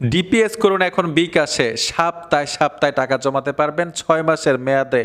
DPS করুন এখন বিকাশে। সপ্তাহে সপ্তাহে টাকা জমাতে পারবেন। ছয় মাসের মেয়াদে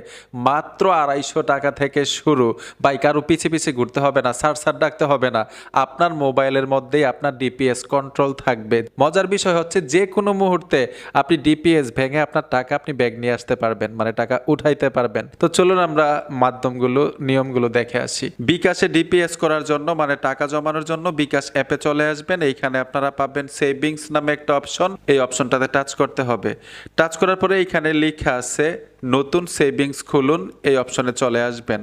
মাত্র আড়াইশো টাকা থেকে শুরু। বাই কারও পিছে পিছে ঘুরতে হবে না সার সার ডাকতে হবে না। আপনার মোবাইলের মধ্যেই আপনার ডিপিএস কন্ট্রোল থাকবে। মজার বিষয় হচ্ছে যে কোনো মুহূর্তে আপনি ডিপিএস ভেঙে আপনার টাকা আপনি ব্যাগ নিয়ে আসতে পারবেন মানে টাকা উঠাইতে পারবেন। তো চলুন আমরা মাধ্যমগুলো, নিয়মগুলো দেখে আসি। বিকাশে ডিপিএস করার জন্য মানে টাকা জমানোর জন্য বিকাশ অ্যাপে চলে আসবেন। এইখানে আপনারা পাবেন সেভিংস নামে একটা অপশন। এই অপশনটাতে টাচ করতে হবে। টাচ করার পরে এইখানে লেখা আছে, নতুন সেভিংস খুলুন এই অপশনে চলে আসবেন।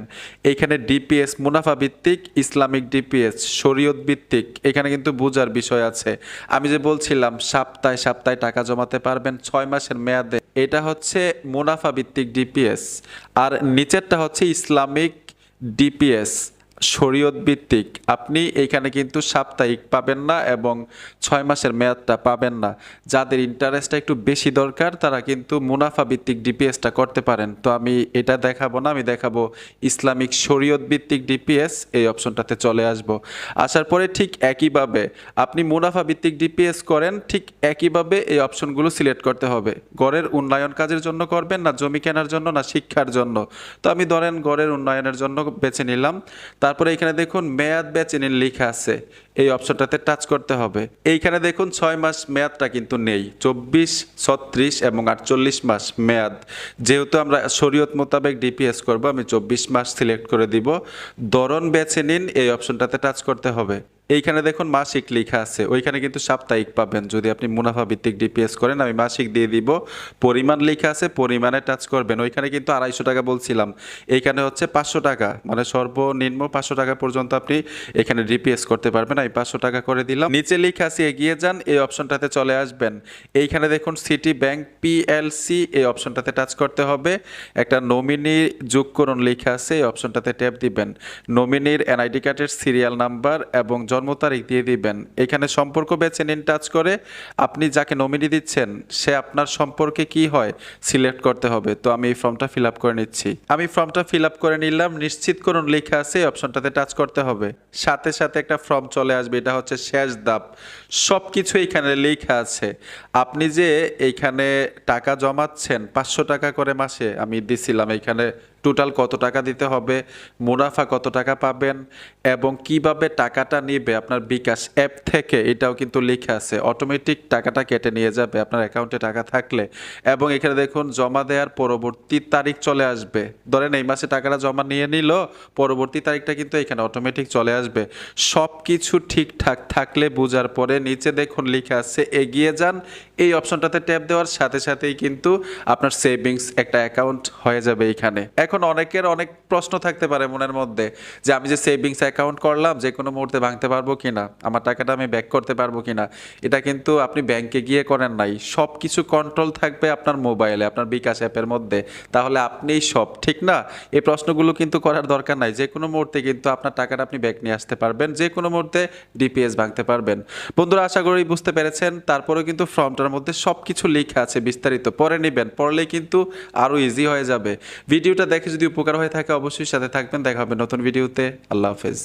এইখানে ডিপিএস মুনাফা ভিত্তিক, ইসলামিক ডিপিএস শরীয়ত ভিত্তিক, এখানে কিন্তু বোঝার বিষয় আছে। আমি যে বলছিলাম, সপ্তাহে সপ্তাহে টাকা জমাতে পারবেন, ছয় মাসের মেয়াদে। এটা হচ্ছে মুনাফা ভিত্তিক ডিপিএস আর নিচেরটা হচ্ছে ইসলামিক ডিপিএস শরীয়ত ভিত্তিক। আপনি এখানে কিন্তু সাপ্তাহিক পাবেন না এবং ছয় মাসের মেয়াদটা পাবেন না। যাদের ইন্টারেস্টটা একটু বেশি দরকার, তারা কিন্তু মুনাফা ভিত্তিক ডিপিএসটা করতে পারেন। তো আমি এটা দেখাবো না, আমি দেখাবো ইসলামিক শরীয়ত ভিত্তিক ডিপিএস এই অপশনটাতে চলে আসব। আসার পরে ঠিক একইভাবে আপনি মুনাফা ভিত্তিক ডিপিএস করেন, ঠিক একইভাবে এই অপশনগুলো সিলেক্ট করতে হবে। গড়ের উন্নয়ন কাজের জন্য করবেন না, জমি কেনার জন্য না, শিক্ষার জন্য। তো আমি ধরেন গড়ের উন্নয়নের জন্য বেছে নিলাম। তারপরে এখানে দেখুন, মেয়াদ বেছে নিন লেখা আছে। এই অপশনটাতে টাচ করতে হবে। এইখানে দেখুন, ছয় মাস মেয়াদটা কিন্তু নেই। চব্বিশ, ছত্রিশ এবং আটচল্লিশ মাস মেয়াদ। যেহেতু আমরা শরীয়ত মোতাবেক ডিপিএস করব, আমি চব্বিশ মাস সিলেক্ট করে দিব। দরন বেছে নিন, এই অপশনটাতে টাচ করতে হবে। এইখানে দেখুন মাসিক লেখা আছে। ওইখানে কিন্তু সাপ্তাহিক পাবেন। যদি আপনি মুনাফা ভিত্তিক ডিপিএস করেন, আমি মাসিক দিয়ে দিব। পরিমাণ লেখা আছে, পরিমাণে টাচ করবেন। ওইখানে কিন্তু আড়াইশো টাকা বলছিলাম। এইখানে হচ্ছে পাঁচশো টাকা। মানে সর্বনিম্ন পাঁচশো টাকা পর্যন্ত আপনি এখানে ডিপিএস করতে পারবেন। আমি পাঁচশো টাকা করে দিলাম। নিচে লেখা আছে, এগিয়ে যান, এই অপশনটাতে চলে আসবেন। এইখানে দেখুন সিটি ব্যাংক পিএলসি, এই অপশনটাতে টাচ করতে হবে। একটা নমিনি যোগ করুন লেখা আছে, এই অপশনটাতে ট্যাপ দিবেন। নমিনির এনআইডি কার্ডের সিরিয়াল নাম্বার এবং জন্ম তারিখ দিয়ে দিবেন। এখানে সম্পর্ক বেছে নিন, টাচ করে আপনি যাকে নমিনি দিচ্ছেন, সে আপনার সম্পর্কে কি হয় সিলেক্ট করতে হবে। তো আমি এই ফর্মটা ফিল আপ করে নিচ্ছি। আমি ফর্মটা ফিল আপ করে নিলাম, নিশ্চিত করুন লেখা আছে অপশনটাতে টাচ করতে হবে। সাথে সাথে একটা ফর্ম চলে আসবে, এটা হচ্ছে শেষ দাপ সব কিছু এখানে লেখা আছে। আপনি যে এইখানে টাকা জমাচ্ছেন, পাঁচশো টাকা করে মাসে, আমি দিছিলাম এইখানে টোটাল কত টাকা দিতে হবে, মুনাফা কত টাকা পাবেন এবং কীভাবে টাকাটা নিবে আপনার বিকাশ অ্যাপ থেকে, এটাও কিন্তু লেখা আছে। অটোমেটিক টাকাটা কেটে নিয়ে যাবে আপনার অ্যাকাউন্টে টাকা থাকলে। এবং এখানে দেখুন, জমা দেওয়ার পরবর্তী তারিখ চলে আসবে। ধরেন এই মাসে টাকাটা জমা নিয়ে নিল, পরবর্তী তারিখটা কিন্তু এখানে অটোমেটিক চলে আসবে। সব কিছু ঠিকঠাক থাকলে বোঝার পরে নিচে দেখুন লেখা আছে, এগিয়ে যান। এই অপশনটাতে ট্যাপ দেওয়ার সাথে সাথেই কিন্তু আপনার সেভিংস একটা অ্যাকাউন্ট হয়ে যাবে এইখানে এখন অনেকের অনেক প্রশ্ন থাকতে পারে মনের মধ্যে যে আমি যে সেভিংস অ্যাকাউন্ট করলাম, যে কোনো মুহূর্তে ভাঙতে পারব কিনা, আমার টাকাটা আমি ব্যাক করতে পারব কিনা, এটা কিন্তু আপনি ব্যাংকে গিয়ে করেন নাই। সব কিছু কন্ট্রোল থাকবে আপনার মোবাইলে আপনার বিকাশ অ্যাপের মধ্যে। তাহলে আপনিই সব, ঠিক না? এই প্রশ্নগুলো কিন্তু করার দরকার নাই। যে কোনো মুহূর্তে কিন্তু আপনার টাকাটা আপনি ব্যাক নিয়ে আসতে পারবেন। যে কোনো মুহূর্তে ডিপিএস ভাঙতে পারবেন। বন্ধুরা, আশা করি বুঝতে পেরেছেন। তারপরেও কিন্তু ফর্মটার মধ্যে সব কিছু লেখা আছে বিস্তারিত পরে নেবেন। পড়লে কিন্তু আরও ইজি হয়ে যাবে। ভিডিওটা দেখে যদি উপকার হয়ে থাকে অবশ্যই সাথে থাকবেন। দেখা হবে নতুন ভিডিওতে। আল্লাহ হাফেজ।